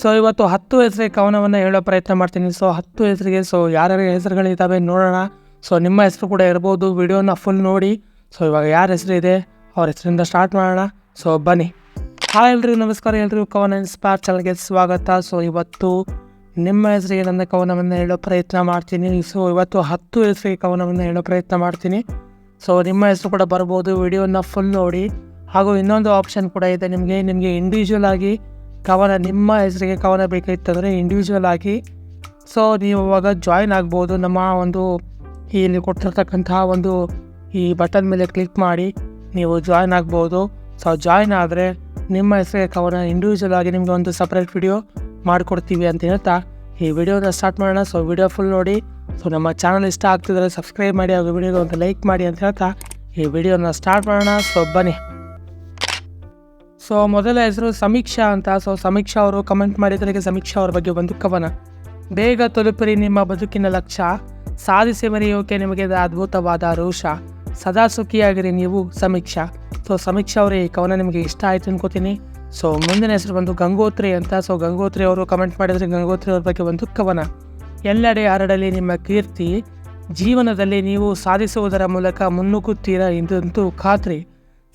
So ಇವತ್ತು ಹತ್ತು ಹೆಸರಿಗೆ ಕವನವನ್ನು ಹೇಳೋ ಪ್ರಯತ್ನ ಮಾಡ್ತೀನಿ. ಸೊ ಹತ್ತು ಹೆಸರಿಗೆ ಸೊ ಯಾರ್ಯಾರ ಹೆಸರುಗಳಿದ್ದಾವೆ ನೋಡೋಣ. ಸೊ ನಿಮ್ಮ ಹೆಸರು ಕೂಡ ಇರ್ಬೋದು, ವಿಡಿಯೋನ ಫುಲ್ ನೋಡಿ. ಸೊ ಇವಾಗ ಯಾರ ಹೆಸರು ಇದೆ, ಅವ್ರ ಹೆಸರಿಂದ ಸ್ಟಾರ್ಟ್ ಮಾಡೋಣ. ಸೊ ಬನ್ನಿ. ಹಾಯ್ ಎಲ್ರಿಗೂ, ನಮಸ್ಕಾರ. ಎಲ್ರಿಗೂ ಕವನ ಇನ್ಸ್ಪೈರ್ ಚಾನಲ್ಗೆ ಸ್ವಾಗತ. ಸೊ ಇವತ್ತು ನಿಮ್ಮ ಹೆಸರಿಗೆ ನನ್ನ ಕವನವನ್ನು ಹೇಳೋ ಪ್ರಯತ್ನ ಮಾಡ್ತೀನಿ. ಸೊ ಇವತ್ತು ಹತ್ತು ಹೆಸರಿಗೆ ಕವನವನ್ನು ಹೇಳೋ ಪ್ರಯತ್ನ ಮಾಡ್ತೀನಿ. ಸೊ ನಿಮ್ಮ ಹೆಸರು ಕೂಡ ಬರ್ಬೋದು, ವಿಡಿಯೋನ ಫುಲ್ ನೋಡಿ. ಹಾಗೂ ಇನ್ನೊಂದು ಆಪ್ಷನ್ ಕೂಡ ಇದೆ ನಿಮಗೆ. ನಿಮಗೆ ಇಂಡಿವಿಜುವಲ್ ಆಗಿ ಕವನ, ನಿಮ್ಮ ಹೆಸರಿಗೆ ಕವನ ಬೇಕಾಗಿತ್ತಂದರೆ ಇಂಡಿವಿಜುವಲ್ ಆಗಿ. ಸೊ ನೀವು ಇವಾಗ ಜಾಯ್ನ್ ಆಗ್ಬೋದು ನಮ್ಮ ಒಂದು ಇಲ್ಲಿ ಕೊಟ್ಟಿರ್ತಕ್ಕಂತಹ ಒಂದು ಈ ಬಟನ್ ಮೇಲೆ ಕ್ಲಿಕ್ ಮಾಡಿ, ನೀವು ಜಾಯ್ನ್ ಆಗ್ಬೋದು. ಸೊ ಜಾಯ್ನ್ ಆದರೆ ನಿಮ್ಮ ಹೆಸರಿಗೆ ಕವನ ಇಂಡಿವಿಜುವಲ್ ಆಗಿ ನಿಮಗೆ ಒಂದು ಸಪ್ರೇಟ್ ವಿಡಿಯೋ ಮಾಡಿಕೊಡ್ತೀವಿ ಅಂತ ಹೇಳ್ತಾ ಈ ವಿಡಿಯೋನ ಸ್ಟಾರ್ಟ್ ಮಾಡೋಣ. ಸೊ ವಿಡಿಯೋ ಫುಲ್ ನೋಡಿ. ಸೊ ನಮ್ಮ ಚಾನಲ್ ಇಷ್ಟ ಆಗ್ತಿದ್ರೆ ಸಬ್ಸ್ಕ್ರೈಬ್ ಮಾಡಿ, ಹಾಗೂ ವಿಡಿಯೋಗೆ ಒಂದು ಲೈಕ್ ಮಾಡಿ ಅಂತ ಹೇಳ್ತಾ ಈ ವಿಡಿಯೋನ ಸ್ಟಾರ್ಟ್ ಮಾಡೋಣ. ಸೊ ಬನ್ನಿ. ಸೊ ಮೊದಲ ಹೆಸರು ಸಮೀಕ್ಷಾ ಅಂತ. ಸೊ ಸಮೀಕ್ಷಾ ಅವರು ಕಮೆಂಟ್ ಮಾಡಿದ್ದರಿಗೆ ಸಮೀಕ್ಷಾ ಅವ್ರ ಬಗ್ಗೆ ಒಂದು ಕವನ. ಬೇಗ ತಲುಪಿರಿ ನಿಮ್ಮ ಬದುಕಿನ ಲಕ್ಷ್ಯ. ಸಾಧಿಸಿ ಮರೆಯೋಕೆ ನಿಮಗೆ ಅದ್ಭುತವಾದ ರೋಷ. ಸದಾ ಸುಖಿಯಾಗಿರಿ ನೀವು, ಸಮೀಕ್ಷಾ. ಸೊ ಸಮೀಕ್ಷಾ ಅವರೇ, ಈ ಕವನ ನಿಮಗೆ ಇಷ್ಟ ಆಯ್ತು ಅನ್ಕೋತೀನಿ. ಸೊ ಮುಂದಿನ ಹೆಸರು ಬಂದು ಗಂಗೋತ್ರಿ ಅಂತ. ಸೊ ಗಂಗೋತ್ರಿ ಅವರು ಕಮೆಂಟ್ ಮಾಡಿದರೆ ಗಂಗೋತ್ರಿ ಅವ್ರ ಬಗ್ಗೆ ಒಂದು ಕವನ. ಎಲ್ಲೆಡೆ ಹರಡಲಿ ನಿಮ್ಮ ಕೀರ್ತಿ. ಜೀವನದಲ್ಲಿ ನೀವು ಸಾಧಿಸುವುದರ ಮೂಲಕ ಮುನ್ನುಗ್ಗುತ್ತೀರಾ ಎಂದಂತೂ ಖಾತ್ರಿ.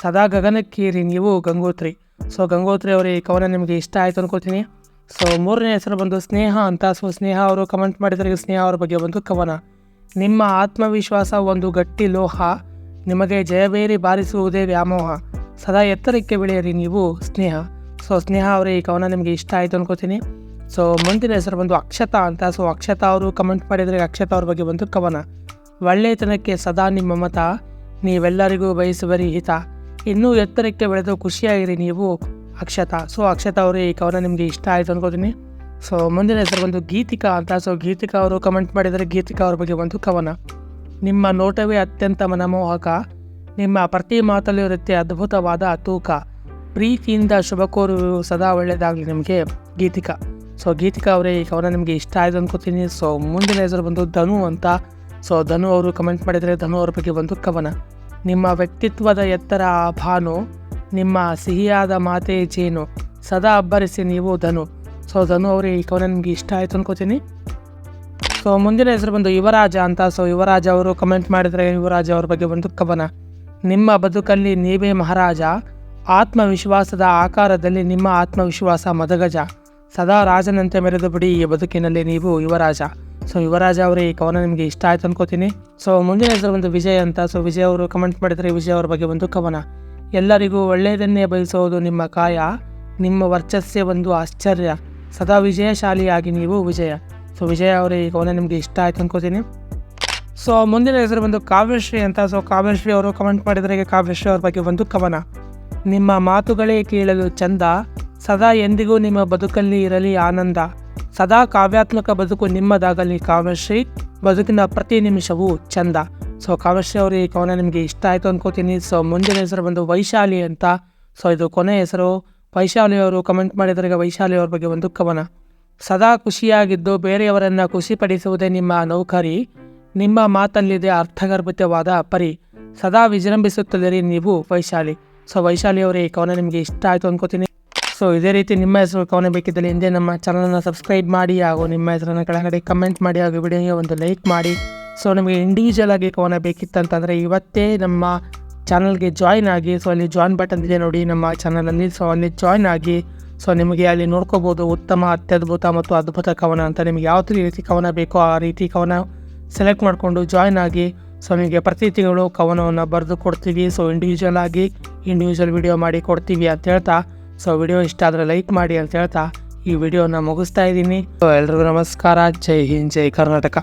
ಸದಾ ಗಗನಕ್ಕೇರಿ ನೀವು, ಗಂಗೋತ್ರಿ. ಸೊ ಗಂಗೋತ್ರಿ ಅವರ, ಈ ಕವನ ನಿಮಗೆ ಇಷ್ಟ ಆಯಿತು ಅನ್ಕೋತೀನಿ ಸೊ ಮೂರನೇ ಹೆಸರು ಬಂದು ಸ್ನೇಹ ಅಂತ. ಸೊ ಸ್ನೇಹ ಅವರು ಕಮೆಂಟ್ ಮಾಡಿದರೆ ಸ್ನೇಹ ಅವರ ಬಗ್ಗೆ ಒಂದು ಕವನ. ನಿಮ್ಮ ಆತ್ಮವಿಶ್ವಾಸ ಒಂದು ಗಟ್ಟಿ ಲೋಹ. ನಿಮಗೆ ಜಯಬೇರಿ ಬಾರಿಸುವುದೇ ವ್ಯಾಮೋಹ. ಸದಾ ಎತ್ತರಕ್ಕೆ ಬೆಳೆಯಿರಿ ನೀವು ಸ್ನೇಹ. ಸೊ ಸ್ನೇಹ ಅವರ, ಈ ಕವನ ನಿಮಗೆ ಇಷ್ಟ ಆಯಿತು ಅನ್ಕೋತೀನಿ ಸೊ ಮುಂದಿನ ಹೆಸರು ಬಂದು ಅಕ್ಷತಾ ಅಂತ. ಸೊ ಅಕ್ಷತಾ ಅವರು ಕಮೆಂಟ್ ಮಾಡಿದರೆ ಅಕ್ಷತಾ ಅವ್ರ ಬಗ್ಗೆ ಒಂದು ಕವನ. ಒಳ್ಳೆಯತನಕ್ಕೆ ಸದಾ ನಿಮ್ಮ ಮತ. ನೀವೆಲ್ಲರಿಗೂ ಬಯಸುವರಿ ಹಿತ. ಇನ್ನೂ ಎತ್ತರಕ್ಕೆ ಬೆಳೆದು ಖುಷಿಯಾಗಿರಿ ನೀವು, ಅಕ್ಷತಾ. ಸೊ ಅಕ್ಷತಾ ಅವರು, ಈ ಕವನ ನಿಮಗೆ ಇಷ್ಟ ಆಯಿತು ಅನ್ಕೋತೀನಿ. ಸೊ ಮುಂದಿನ ಹೆಸರು ಬಂದು ಗೀತಿಕಾ ಅಂತ. ಸೊ ಗೀತಿಕಾ ಅವರು ಕಮೆಂಟ್ ಮಾಡಿದರೆ ಗೀತಿಕಾ ಅವ್ರ ಬಗ್ಗೆ ಒಂದು ಕವನ. ನಿಮ್ಮ ನೋಟವೇ ಅತ್ಯಂತ ಮನಮೋಹಕ. ನಿಮ್ಮ ಪ್ರತಿ ಮಾತಲ್ಲೂ ಇರುತ್ತೆ ಅದ್ಭುತವಾದ ತೂಕ. ಪ್ರೀತಿಯಿಂದ ಶುಭ ಸದಾ ಒಳ್ಳೆಯದಾಗಲಿ ನಿಮಗೆ, ಗೀತಿಕಾ. ಸೊ ಗೀತಿಕಾ ಅವರೇ, ಈ ಕವನ ನಿಮಗೆ ಇಷ್ಟ ಆಯಿತು ಅನ್ಕೋತೀನಿ. ಸೊ ಮುಂದಿನ ಹೆಸರು ಬಂದು ಧನು ಅಂತ. ಸೊ ಧನು ಅವರು ಕಮೆಂಟ್ ಮಾಡಿದರೆ ಧನು ಅವ್ರ ಬಗ್ಗೆ ಒಂದು ಕವನ. ನಿಮ್ಮ ವ್ಯಕ್ತಿತ್ವದ ಎತ್ತರ ಭಾನು ನಿಮ್ಮ ಸಿಹಿಯಾದ ಮಾತೆ ಜೇನು. ಸದಾ ಅಬ್ಬರಿಸಿ ನೀವು ಧನು. ಸೊ, ಧನು ಅವರೇ, ಈ ಕವನ ನಿಮಗೆ ಇಷ್ಟ ಆಯಿತು ಅನ್ಕೋತೀನಿ. ಸೊ, ಮುಂದಿನ ಹೆಸರು ಬಂದು ಯುವರಾಜ ಅಂತ. ಸೊ, ಯುವರಾಜ ಅವರು ಕಮೆಂಟ್ ಮಾಡಿದರೆ ಯುವರಾಜ ಅವ್ರ ಬಗ್ಗೆ ಒಂದು ಕವನ? ನಿಮ್ಮ ಬದುಕಲ್ಲಿ ನೀವೇ ಮಹಾರಾಜ. ಆತ್ಮವಿಶ್ವಾಸದ ಆಕಾರದಲ್ಲಿ ನಿಮ್ಮ ಆತ್ಮವಿಶ್ವಾಸ ಮದಗಜ. ಸದಾ ರಾಜನಂತೆ ಮೆರೆದು ಬಿಡಿ ಈ ಬದುಕಿನಲ್ಲಿ ನೀವು ಯುವರಾಜ. ಸೊ ಯುವರಾಜ ಅವರೇ, ಈ ಕವನ ನಿಮಗೆ ಇಷ್ಟ ಆಯ್ತು ಅನ್ಕೋತೀನಿ. ಸೊ ಮುಂದಿನ ಹೆಸರು ಬಂದು ವಿಜಯ್ ಅಂತ ಸೊ ವಿಜಯ್ ಅವರು ಕಮೆಂಟ್ ಮಾಡಿದರೆ ವಿಜಯ್ ಅವರ ಬಗ್ಗೆ ಒಂದು ಕವನ. ಎಲ್ಲರಿಗೂ ಒಳ್ಳೆಯದನ್ನೇ ಬಯಸೋದು ನಿಮ್ಮ ಕಾಯ, ನಿಮ್ಮ ವರ್ಚಸ್ಸೇ ಒಂದು ಆಶ್ಚರ್ಯ. ಸದಾ ವಿಜಯಶಾಲಿಯಾಗಿ ನೀವು ವಿಜಯ. ಸೊ ವಿಜಯ ಅವರೇ, ಈ ಕವನ ನಿಮಗೆ ಇಷ್ಟ ಆಯ್ತು ಅನ್ಕೋತೀನಿ. ಸೊ ಮುಂದಿನ ಹೆಸರು ಬಂದು ಕಾವ್ಯಶ್ರೀ ಅಂತ ಸೊ ಕಾವ್ಯಶ್ರೀ ಅವರು ಕಮೆಂಟ್ ಮಾಡಿದರೆ ಕಾವ್ಯಶ್ರೀ ಅವ್ರ ಬಗ್ಗೆ ಒಂದು ಕವನ. ನಿಮ್ಮ ಮಾತುಗಳೇ ಕೇಳಲು ಚಂದ, ಸದಾ ಎಂದಿಗೂ ನಿಮ್ಮ ಬದುಕಲ್ಲಿ ಇರಲಿ ಆನಂದ. ಸದಾ ಕಾವ್ಯಾತ್ಮಕ ಬದುಕು ನಿಮ್ಮದಾಗಲಿ ಕಾವ್ಯಶ್ರೀ. ಬದುಕಿನ ಪ್ರತಿ ನಿಮಿಷವೂ ಚಂದ. ಸೊ ಕಾವ್ಯಶ್ರೀ ಅವರು, ಈ ಕವನ ನಿಮಗೆ ಇಷ್ಟ ಆಯಿತು ಅಂದ್ಕೋತೀನಿ ಸೊ ಮುಂದಿನ ಹೆಸರು ಬಂದು ವೈಶಾಲಿ ಅಂತ. ಸೊ ಇದು ಕೊನೆ ಹೆಸರು. ವೈಶಾಲಿ ಅವರು ಕಮೆಂಟ್ ಮಾಡಿದರೆ ವೈಶಾಲಿ ಅವ್ರ ಬಗ್ಗೆ ಒಂದು ಕವನ. ಸದಾ ಖುಷಿಯಾಗಿದ್ದು ಬೇರೆಯವರನ್ನು ಖುಷಿಪಡಿಸುವುದೇ ನಿಮ್ಮ ನೌಕರಿ. ನಿಮ್ಮ ಮಾತಲ್ಲಿದೆ ಅರ್ಥಗರ್ಭಿತವಾದ ಪರಿ. ಸದಾ ವಿಜೃಂಭಿಸುತ್ತದೆ ನೀವು ವೈಶಾಲಿ. ಸೊ ವೈಶಾಲಿ ಅವರು, ಈ ಕವನ ನಿಮಗೆ ಇಷ್ಟ ಆಯಿತು ಅನ್ಕೋತೀನಿ. ಸೊ ಇದೇ ರೀತಿ ನಿಮ್ಮ ಹೆಸರು ಕವನ ಬೇಕಿದ್ದಲ್ಲಿ ಹಿಂದೆ ನಮ್ಮ ಚಾನಲನ್ನು ಸಬ್ಸ್ಕ್ರೈಬ್ ಮಾಡಿ ಹಾಗೂ ನಿಮ್ಮ ಹೆಸರನ್ನು ಕೆಳಗಡೆ ಕಮೆಂಟ್ ಮಾಡಿ ಹಾಗೂ ವಿಡಿಯೋಗೆ ಒಂದು ಲೈಕ್ ಮಾಡಿ. ಸೊ ನಿಮಗೆ ಇಂಡಿವಿಜುವಲ್ ಆಗಿ ಕವನ ಬೇಕಿತ್ತಂತಂದರೆ ಇವತ್ತೇ ನಮ್ಮ ಚಾನಲ್ಗೆ ಜಾಯ್ನ್ ಆಗಿ ಸೊ ಅಲ್ಲಿ ಜಾಯ್ನ್ ಬಟನ್ ಇದೆ ನೋಡಿ ನಮ್ಮ ಚಾನಲಲ್ಲಿ ಸೊ ಅಲ್ಲಿ ಜಾಯ್ನ್ ಆಗಿ ಸೊ ನಿಮಗೆ ಅಲ್ಲಿ ನೋಡ್ಕೋಬೋದು ಉತ್ತಮ, ಅತ್ಯದ್ಭುತ ಮತ್ತು ಅದ್ಭುತ ಕವನ ಅಂತ ನಿಮಗೆ ಯಾವ ರೀತಿ ಕವನ ಬೇಕೋ ಆ ರೀತಿ ಕವನ ಸೆಲೆಕ್ಟ್ ಮಾಡಿಕೊಂಡು ಜಾಯ್ನ್ ಆಗಿ ಸೊ ನಿಮಗೆ ಪ್ರತಿ ತಿಂಗಳು ಕವನವನ್ನು ಬರೆದು ಕೊಡ್ತೀವಿ. ಸೊ ಇಂಡಿವಿಜುವಲ್ ಆಗಿ ಇಂಡಿವಿಜುವಲ್ ವಿಡಿಯೋ ಮಾಡಿ ಕೊಡ್ತೀವಿ ಅಂತ ಹೇಳ್ತಾ ಸೊ ವಿಡಿಯೋ ಇಷ್ಟ ಆದರೆ ಲೈಕ್ ಮಾಡಿ ಅಂತ ಹೇಳ್ತಾ ಈ ವಿಡಿಯೋನ ಮುಗಿಸ್ತಾ ಇದ್ದೀನಿ. ಎಲ್ರಿಗೂ ನಮಸ್ಕಾರ. ಜೈ ಹಿಂದ್, ಜೈ ಕರ್ನಾಟಕ.